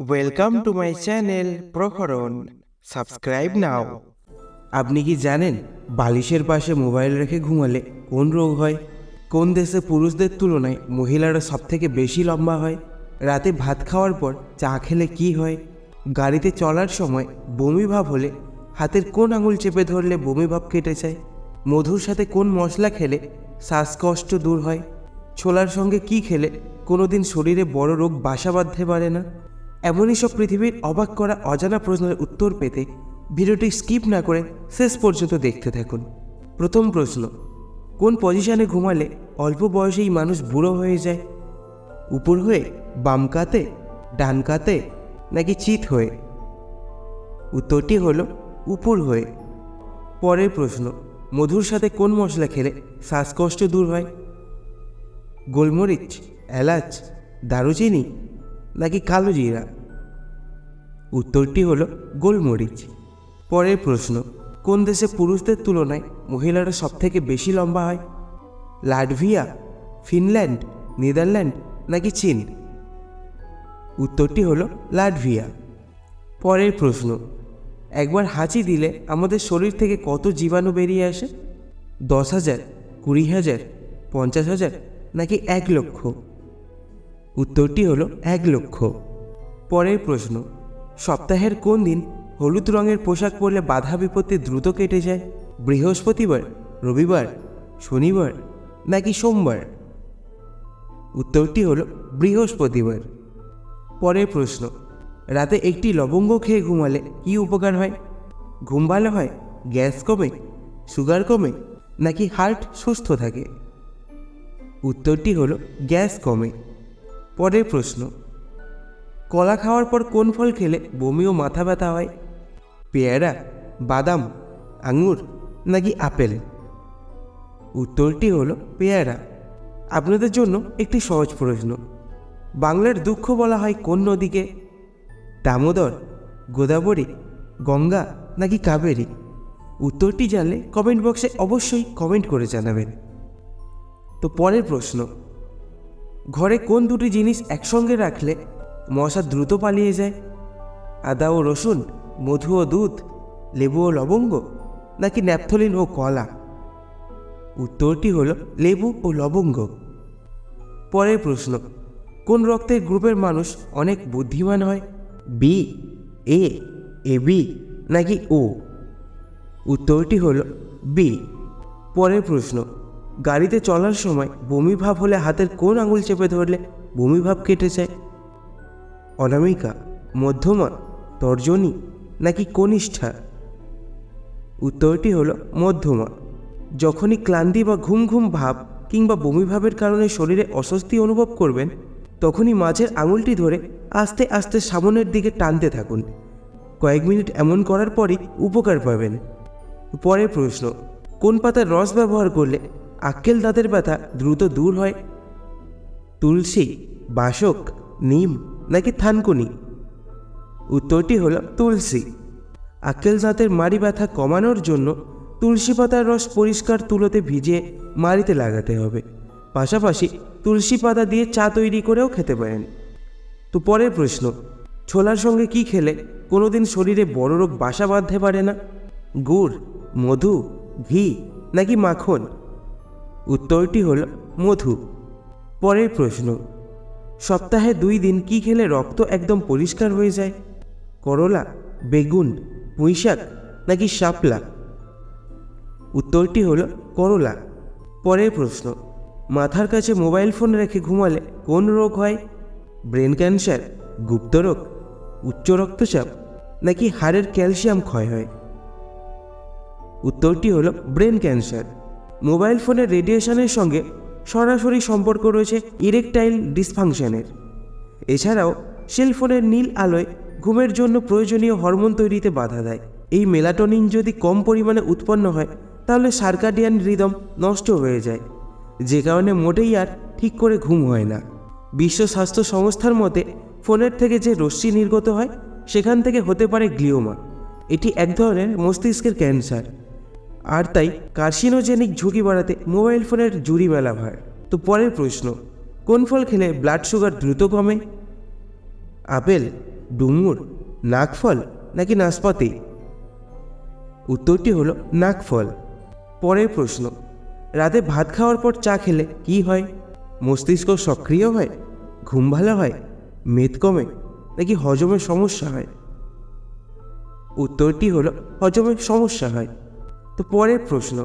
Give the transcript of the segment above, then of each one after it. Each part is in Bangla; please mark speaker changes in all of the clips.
Speaker 1: Welcome to my channel Praharan subscribe now আপনি কি জানেন বালিশের পাশে মোবাইল রেখে ঘুমালে কোন রোগ হয়? কোন দেশে পুরুষদের তুলনায় মহিলারা সব থেকে বেশি লম্বা হয়? রাতে ভাত খাওয়ার পর চা খেলে কি হয়? গাড়িতে চলার সময় বমি ভাব হলে হাতের কোন আঙুল চেপে ধরলে বমি ভাব কেটে যায়? মধুর সাথে কোন মশলা খেলে শ্বাসকষ্ট দূর হয়? ছোলার সঙ্গে কি খেলে কোনোদিন শরীরে বড় রোগ বাসা বাঁধতে পারে না? এমনই সব পৃথিবীর অবাক করা অজানা প্রশ্নের উত্তর পেতে ভিডিওটি স্কিপ না করে শেষ পর্যন্ত দেখতে থাকুন। প্রথম প্রশ্ন, কোন পজিশনে ঘুমালে অল্প বয়সেই মানুষ বুড়ো হয়ে যায়? উপর হয়ে বাম কাতে, ডান কাতে, নাকি চিত হয়ে? উত্তরটি হলো উপর হয়ে। পরের প্রশ্ন, মধুর সাথে কোন মশলা খেলে শ্বাসকষ্ট দূর হয়? গোলমরিচ, এলাচ, দারুচিনি নাকি কালো জিরা? উত্তরটি হলো গোলমরিচ। পরের প্রশ্ন, কোন দেশে পুরুষদের তুলনায় মহিলারা সবথেকে বেশি লম্বা হয়? লাটভিয়া, ফিনল্যান্ড, নেদারল্যান্ড নাকি চীন? উত্তরটি হলো লাটভিয়া। পরের প্রশ্ন, একবার হাঁচি দিলে আমাদের শরীর থেকে কত জীবাণু বেরিয়ে আসে? দশ হাজার, কুড়ি হাজার, পঞ্চাশ হাজার নাকি এক লক্ষ? উত্তরটি হলো এক লক্ষ। পরের প্রশ্ন, সপ্তাহের কোন দিন হলুদ রঙের পোশাক পরলে বাধা বিপত্তি দ্রুত কেটে যায়? বৃহস্পতিবার, রবিবার, শনিবার নাকি সোমবার? উত্তরটি হলো বৃহস্পতিবার। পরের প্রশ্ন, রাতে একটি লবঙ্গ খেয়ে ঘুমালে কি উপকার হয়? ঘুম ভালো হয়? গ্যাস কমে? সুগার কমে? নাকি হার্ট সুস্থ থাকে? উত্তরটি হলো গ্যাস কমে। পরের প্রশ্ন, কলা খাওয়ার পর কোন ফল খেলে বমি ও মাথা ব্যথা হয়? পেয়ারা, বাদাম, আঙুর নাকি আপেল? উত্তরটি হলো পেয়ারা। আপনাদের জন্য একটি সহজ প্রশ্ন, বাংলার দুঃখ বলা হয় কোন নদীকে? দামোদর, গোদাবরী, গঙ্গা নাকি কাবেরী? উত্তরটি জানলে কমেন্ট বক্সে অবশ্যই কমেন্ট করে জানাবেন। তো পরের প্রশ্ন ঘরে কোন দুটি জিনিস একসঙ্গে রাখলে মশা দ্রুত পালিয়ে যায়? আদা ও রসুন, মধু ও দুধ, লেবু ও লবঙ্গ, নাকি ন্যাপথলিন ও কলা? উত্তরটি হলো লেবু ও লবঙ্গ। পরের প্রশ্ন, কোন রক্তের গ্রুপের মানুষ অনেক বুদ্ধিমান হয়? বি এ এ বি নাকি ও উত্তরটি হলো বি পরের প্রশ্ন গাড়িতে চলার সময় বমি ভাব হলে হাতের কোন আঙুল চেপে ধরলে বমি ভাব কেটে যায়? অনামিকা, মধ্যমা, তর্জনী নাকি কনিষ্ঠা? উত্তরটি হলো মধ্যমা। যখনই ক্লান্তি বা ঘুম ঘুম ভাব কিংবা বমি ভাবের কারণে শরীরে অস্বস্তি অনুভব করবেন, তখনই মাঝের আঙুলটি ধরে আস্তে আস্তে সামনের দিকে টানতে থাকুন। কয়েক মিনিট এমন করার পরই উপকার পাবেন। পরের প্রশ্ন, কোন পাতার রস ব্যবহার করলে আক্কেল দাঁতের ব্যথা দ্রুত দূর হয়। তুলসী, বাসক, নিম নাকি থানকুনি? উত্তরটি হল তুলসী। আক্কেল দাঁতের মাড়ি ব্যথা কমানোর জন্য তুলসী পাতার রস পরিষ্কার তুলোতে ভিজিয়ে মাড়িতে লাগাতে হবে। পাশাপাশি তুলসী পাতা দিয়ে চা তৈরি করেও খেতে পারেন। তো পরের প্রশ্ন, ছোলার সঙ্গে কি খেলে কোনোদিন শরীরে বড় রোগ বাসা বাঁধতে পারে না? গুড়, মধু, ঘি নাকি মাখন? উত্তরটি হল মধু। পরের প্রশ্ন, সপ্তাহে দুই দিন কি খেলে রক্ত একদম পরিষ্কার হয়ে যায়? করলা, বেগুন, পুঁইশাক নাকি শাপলা? উত্তরটি হল করলা। পরের প্রশ্ন, মাথার কাছে মোবাইল ফোন রেখে ঘুমালে কোন রোগ হয়? ব্রেন ক্যান্সার গুপ্তরোগ উচ্চ রক্তচাপ নাকি হাড়ের ক্যালসিয়াম ক্ষয় হয়? উত্তরটি হলো ব্রেন ক্যান্সার। মোবাইল ফোনের রেডিয়েশনের সঙ্গে সরাসরি সম্পর্ক রয়েছে ইরেকটাইল ডিসফাংশনের। এছাড়াও সেলফোনের নীল আলোয় ঘুমের জন্য প্রয়োজনীয় হরমোন তৈরিতে বাধা দেয়। এই মেলাটোনিন যদি কম পরিমাণে উৎপন্ন হয়, তাহলে সার্কাডিয়ান রিদম নষ্ট হয়ে যায়। যে কারণে মোটেই আর ঠিক করে ঘুম হয় না। বিশ্ব স্বাস্থ্য সংস্থার মতে, ফোনের থেকে যে রশ্মি নির্গত হয়, সেখান থেকে হতে পারে গ্লিওমা। এটি এক ধরনের মস্তিষ্কের ক্যান্সার। আর তাই কার্সিনোজেনিক ঝুঁকি বাড়াতে মোবাইল ফোনের জুড়ি মেলা হয় তো পরের প্রশ্ন, কোন ফল খেলে ব্লাড সুগার দ্রুত কমে? আপেল, ডুমুর, নাগফল নাকি নাশপাতি? উত্তরটি হলো নাগফল। পরের প্রশ্ন, রাতে ভাত খাওয়ার পর চা খেলে কি হয়? মস্তিষ্ক সক্রিয় হয়? ঘুম ভালো হয়? মেদ কমে? নাকি হজমের সমস্যা হয়? উত্তরটি হলো হজমের সমস্যা হয়। তো পরের প্রশ্ন,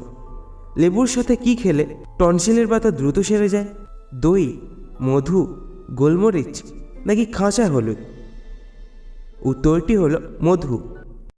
Speaker 1: লেবুর সাথে কি খেলে টনসিলের পাতা দ্রুত সেরে যায়? দই, মধু, গোলমরিচ নাকি খাঁচা হলুদ? উত্তরটি হলো মধু।